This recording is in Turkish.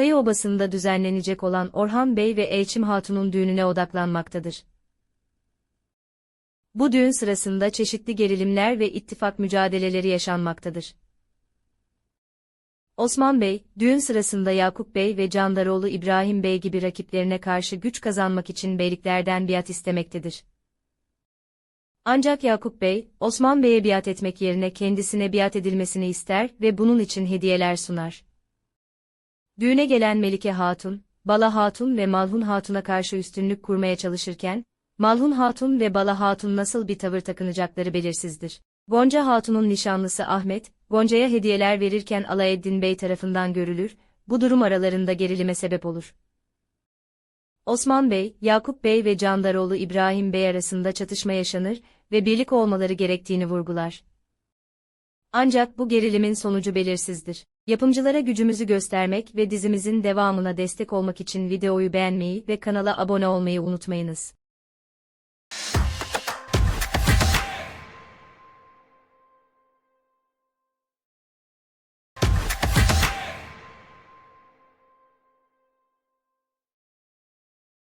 Kayı Obası'nda düzenlenecek olan Orhan Bey ve Elçim Hatun'un düğününe odaklanmaktadır. Bu düğün sırasında çeşitli gerilimler ve ittifak mücadeleleri yaşanmaktadır. Osman Bey, düğün sırasında Yakup Bey ve Candaroğlu İbrahim Bey gibi rakiplerine karşı güç kazanmak için beyliklerden biat istemektedir. Ancak Yakup Bey, Osman Bey'e biat etmek yerine kendisine biat edilmesini ister ve bunun için hediyeler sunar. Düğüne gelen Melike Hatun, Bala Hatun ve Malhun Hatun'a karşı üstünlük kurmaya çalışırken, Malhun Hatun ve Bala Hatun nasıl bir tavır takınacakları belirsizdir. Gonca Hatun'un nişanlısı Ahmet, Gonca'ya hediyeler verirken Alaeddin Bey tarafından görülür, bu durum aralarında gerilime sebep olur. Osman Bey, Yakup Bey ve Candaroğlu İbrahim Bey arasında çatışma yaşanır ve birlik olmaları gerektiğini vurgular. Ancak bu gerilimin sonucu belirsizdir. Yapımcılara gücümüzü göstermek ve dizimizin devamına destek olmak için videoyu beğenmeyi ve kanala abone olmayı unutmayınız.